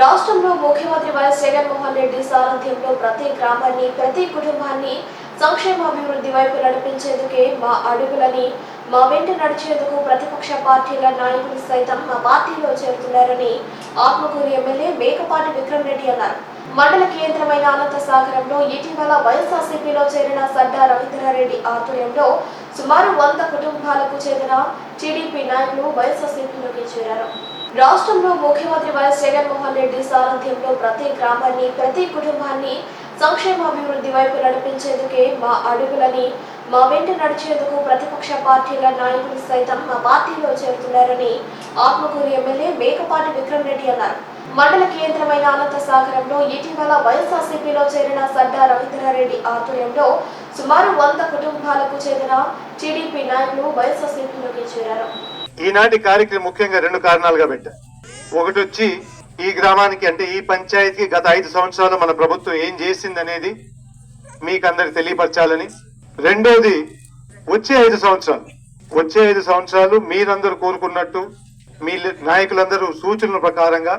రాష్ట్రంలో ముఖ్యమంత్రి వైఎస్ జగన్మోహన్ రెడ్డి సారథ్యంలో ప్రతి గ్రామాన్ని ప్రతి కుటుంబాన్ని సంక్షేమాభివృద్ధి వైపు నడిపించేందుకే మా అడుగులని మా వెంట నడిచేందుకు ప్రతిపక్ష పార్టీల నాయకులు సైతం మా పార్టీలో చేరుతున్నారని ఆత్మకూరు ఎమ్మెల్యే మేకపాటి విక్రమ్ రెడ్డి అన్నారు. మండల కేంద్రమైన అనంత సాగరంలో ఇటీవల వైఎస్ఆర్సీపీలో చేరిన సడ్డా రవీంద్రారెడ్డి ఆధ్వర్యంలో సుమారు వంద కుటుంబాలకు చెందిన టీడీపీ నాయకులు వైఎస్ఆర్సీపీలోకి చేరారు. రాష్ట్రంలో ముఖ్యమంత్రి వైఎస్ జగన్మోహన్ రెడ్డి సారథ్యంలో ప్రతి గ్రామాన్ని ప్రతి కుటుంబాన్ని సంక్షేమాభివృద్ధి వైపు నడిపించేందుకే మా అడుగులని మా వెంట నడిచేందుకు ప్రతిపక్ష పార్టీల నాయకులు సైతం మా పార్టీలో చేరుతున్నారని ఆత్మకూరు ఎమ్మెల్యే మేకపాటి విక్రమ్ రెడ్డి అన్నారు. మండల కేంద్రమైన అనంత సాగరంలో ఇటీవల వైఎస్ఆర్సీపీలో చేరిన సడ్డా రవీంద్రారెడ్డి ఆధ్వర్యంలో సుమారు వంద కుటుంబాలకు చెందిన టీడీపీ నాయకులు వైఎస్ఆర్సీపీలోకి చేరారు. ఈనాటి కార్యక్రమం ముఖ్యంగా రెండు కారణాలుగా పెట్టా ఒకటి వచ్చి ఈ గ్రామానికి అంటే ఈ పంచాయతీకి గత ఐదు సంవత్సరాలు మన ప్రభుత్వం ఏం చేసింది అనేది మీకు అందరికి తెలియపరచాలని. రెండోది వచ్చే ఐదు సంవత్సరాలు వచ్చే ఐదు సంవత్సరాలు మీరందరూ కోరుకున్నట్టు మీ నాయకులందరూ సూచనల ప్రకారంగా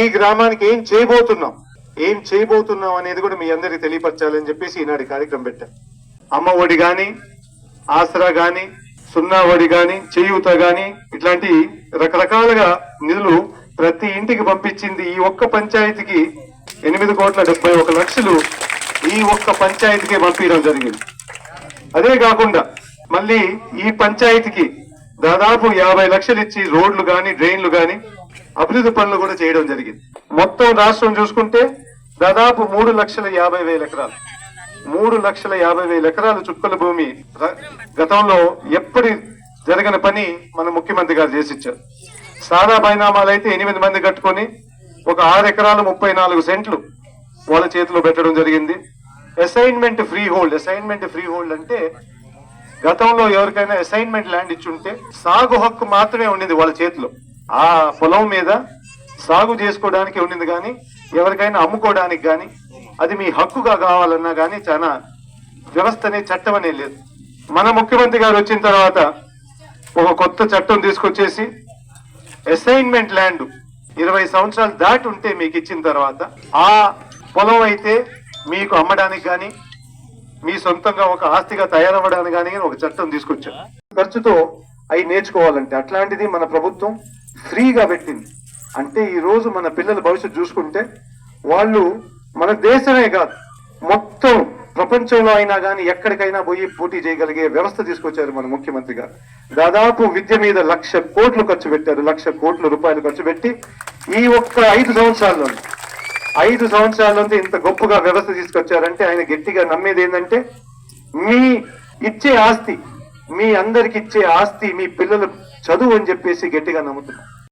ఈ గ్రామానికి ఏం చేయబోతున్నాం ఏం చేయబోతున్నాం అనేది కూడా మీ అందరికి తెలియపరచాలని చెప్పేసి ఈనాటి కార్యక్రమం పెట్టాం అమ్మ ఒడి గాని ఆసరా గాని సున్నా ఒడి గాని చేయూత గాని ఇట్లాంటి రకరకాలుగా నిధులు ప్రతి ఇంటికి పంపించింది ఈ ఒక్క పంచాయతీకి ఎనిమిది కోట్ల డెబ్బై ఒక లక్షలు ఈ ఒక్క పంచాయతీకి పంపించడం జరిగింది. అదే కాకుండా మళ్ళీ ఈ పంచాయతీకి దాదాపు యాభై లక్షలు ఇచ్చి రోడ్లు గాని డ్రైన్లు గాని అభివృద్ధి పనులు కూడా చేయడం జరిగింది. మొత్తం రాష్ట్రం చూసుకుంటే దాదాపు మూడు లక్షల యాభై వేల ఎకరాలు. మూడు లక్షల యాభై వేల ఎకరాల చుక్కల భూమి గతంలో ఎప్పటి జరగని పని మన ముఖ్యమంత్రి గారు చేసిచ్చారు. సాదా పరిణామాలు అయితే ఎనిమిది మంది కట్టుకొని ఒక ఆరు ఎకరాలు ముప్పై నాలుగు సెంట్లు వాళ్ళ చేతిలో పెట్టడం జరిగింది. Assignment free hold assignment free hold అంటే గతంలో ఎవరికైనా అసైన్మెంట్ ల్యాండ్ ఇచ్చుంటే సాగు హక్కు మాత్రమే ఉండింది వాళ్ళ చేతిలో. ఆ పొలం మీద సాగు చేసుకోవడానికి ఉండింది కానీ ఎవరికైనా అమ్ముకోవడానికి కానీ అది మీ హక్కుగా కావాలన్నా కానీ చాలా వ్యవస్థని అనే చట్టం లేదు. మన ముఖ్యమంత్రి గారు వచ్చిన తర్వాత ఒక కొత్త చట్టం తీసుకొచ్చేసి అసైన్మెంట్ ల్యాండ్ ఇరవై సంవత్సరాలు దాటి ఉంటే మీకు ఇచ్చిన తర్వాత ఆ పొలం అయితే మీకు అమ్మడానికి కానీ మీ సొంతంగా ఒక ఆస్తిగా తయారవ్వడానికి కానీ ఒక చట్టం తీసుకొచ్చారు. ఖర్చుతో అవి నేర్చుకోవాలంటే అట్లాంటిది మన ప్రభుత్వం ఫ్రీగా పెట్టింది. అంటే ఈ రోజు మన పిల్లల భవిష్యత్తు చూసుకుంటే వాళ్ళు మన దేశమే కాదు మొత్తం ప్రపంచంలో అయినా కానీ ఎక్కడికైనా పోయి పోటీ చేయగలిగే వ్యవస్థ తీసుకొచ్చారు మన ముఖ్యమంత్రి గారు. దాదాపు విద్య మీద లక్ష కోట్లు ఖర్చు పెట్టారు లక్ష కోట్ల రూపాయలు ఖర్చు పెట్టి ఈ ఒక్క ఐదు సంవత్సరాల్లో ఐదు సంవత్సరాల ఇంత గొప్పగా వ్యవస్థ తీసుకొచ్చారంటే ఆయన గట్టిగా నమ్మేది ఏంటంటే మీ ఇచ్చే ఆస్తి మీ అందరికి ఇచ్చే ఆస్తి మీ పిల్లలు చదువు అని చెప్పేసి గట్టిగా నమ్ముతున్నారు